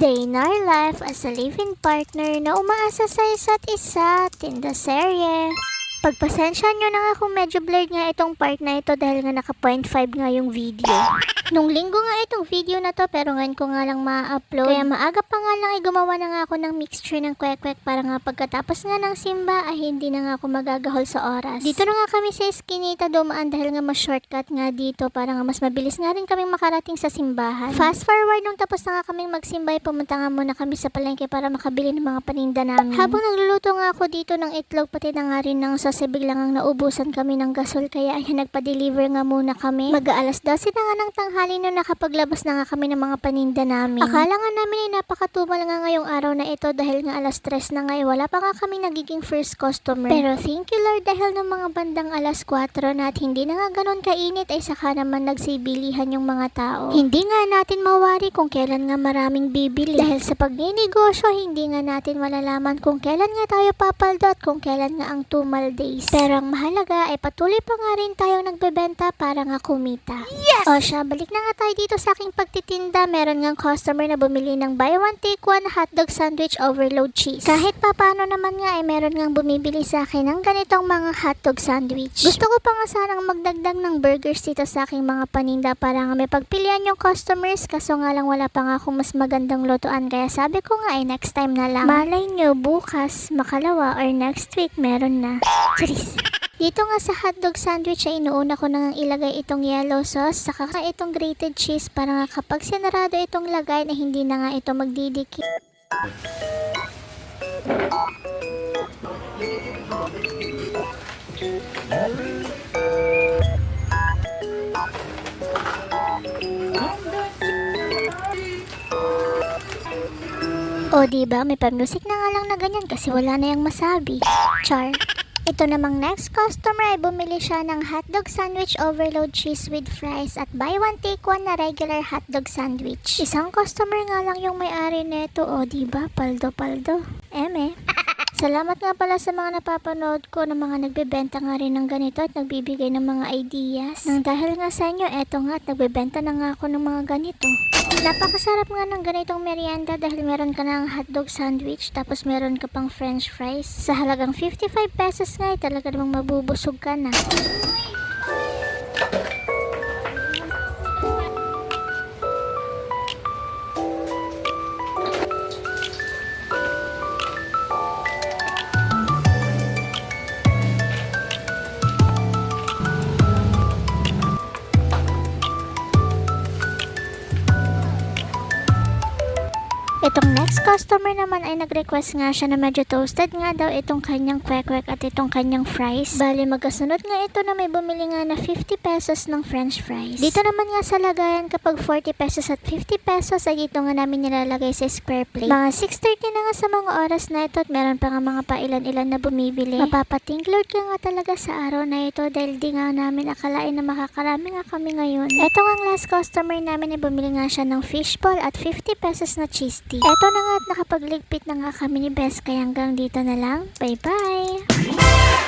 Day in our life as a live-in partner na umaasa sa isa't isa, tinda serye. Pagpasensya nyo na nga kung medyo blurred nga itong part na ito dahil nga naka 0.5 nga yung video. Nung linggo nga itong video na to pero ngayon ko nga lang ma-upload. Kaya maaga pa nga lang ay gumawa na nga ako ng mixture ng kwek-kwek para nga pagkatapos nga ng simba ay hindi na nga ako magagahol sa oras. Dito na nga kami sa Eskinita dumaan dahil nga mas shortcut nga dito para nga mas mabilis nga rin kaming makarating sa simbahan. Fast forward nung tapos na nga kaming magsimba ay pumunta nga muna kami sa palengke para makabili ng mga paninda namin. Habang nagluluto nga ako dito ng itlog pati na nga rin ng sase biglang ang naubusan kami ng gasol kaya ay nagpa-deliver nga muna kami. Mag-aalas 12 na nga ng tanghali nung nakapaglabas na nga kami ng mga paninda namin. Akala nga namin ay napakatumal nga ngayong araw na ito dahil nga alas 3 na nga eh, wala pa nga kami nagiging first customer. Pero thank you Lord dahil ng mga bandang alas 4 na at hindi na nga ganun kainit ay saka naman nagsibilihan yung mga tao. Hindi nga natin mawari kung kailan nga maraming bibili. Dahil sa pagninegosyo, hindi nga natin malalaman kung kailan nga tayo papaldo at kung kailan nga ang tumal days. Pero ang mahalaga ay patuloy pa nga rin tayong nagbebenta para nga kumita. Yes! O siya, balik na nga tayo dito sa aking pagtitinda. Meron nga customer na bumili ng buy one take one hotdog sandwich overload cheese. Kahit pa paano naman nga ay meron nga bumibili sa akin ng ganitong mga hotdog sandwich. Gusto ko pa nga sanang magdagdag ng burgers dito sa aking mga paninda para nga may pagpilian yung customers kaso nga lang wala pa nga akong mas magandang lutuan kaya sabi ko nga ay next time na lang. Malay nyo bukas, makalawa or next week meron na. Charis. Dito nga sa hotdog sandwich ay inuuna ko nang ilagay itong yellow sauce saka ka itong grated cheese para nga kapag sinarado itong lagay na hindi na nga ito magdidikit. O diba, may pa-music na nga lang na ganyan kasi wala na yung masabi. Char. Ito namang next customer ay bumili siya ng hotdog sandwich overload cheese with fries at buy one take one na regular hotdog sandwich. Isang customer nga lang yung may-ari nito, o diba, paldo-paldo. Eme. Salamat nga pala sa mga napapanood ko ng mga nagbebenta nga rin ng ganito at nagbibigay ng mga ideas. Nang dahil nga sa inyo, eto nga at nagbebenta na nga ako ng mga ganito. Napakasarap nga ng ganitong merienda dahil meron ka ng hotdog sandwich tapos meron ka pang french fries. Sa halagang 55 pesos nga ay talaga namang mabubusog ka na. Itong next customer naman ay nag-request nga siya na medyo toasted nga daw itong kanyang kwek-kwek at itong kanyang fries. Bali magkasunod nga ito na may bumili nga na 50 pesos ng french fries. Dito naman nga sa lagayan kapag 40 pesos at 50 pesos ay dito nga namin nilalagay sa square plate. Mga 6.30 na nga sa mga oras na ito at meron pa nga mga pailan-ilan na bumibili. Mapapatinglord ka nga talaga sa araw na ito dahil di nga namin akalain na makakarami nga kami ngayon. Ito nga ang last customer namin ay bumili nga siya ng fishball at 50 pesos na cheese tea. Ito na nga at nakapagligpit na nga kami ni Bes kaya hanggang dito na lang. Bye bye!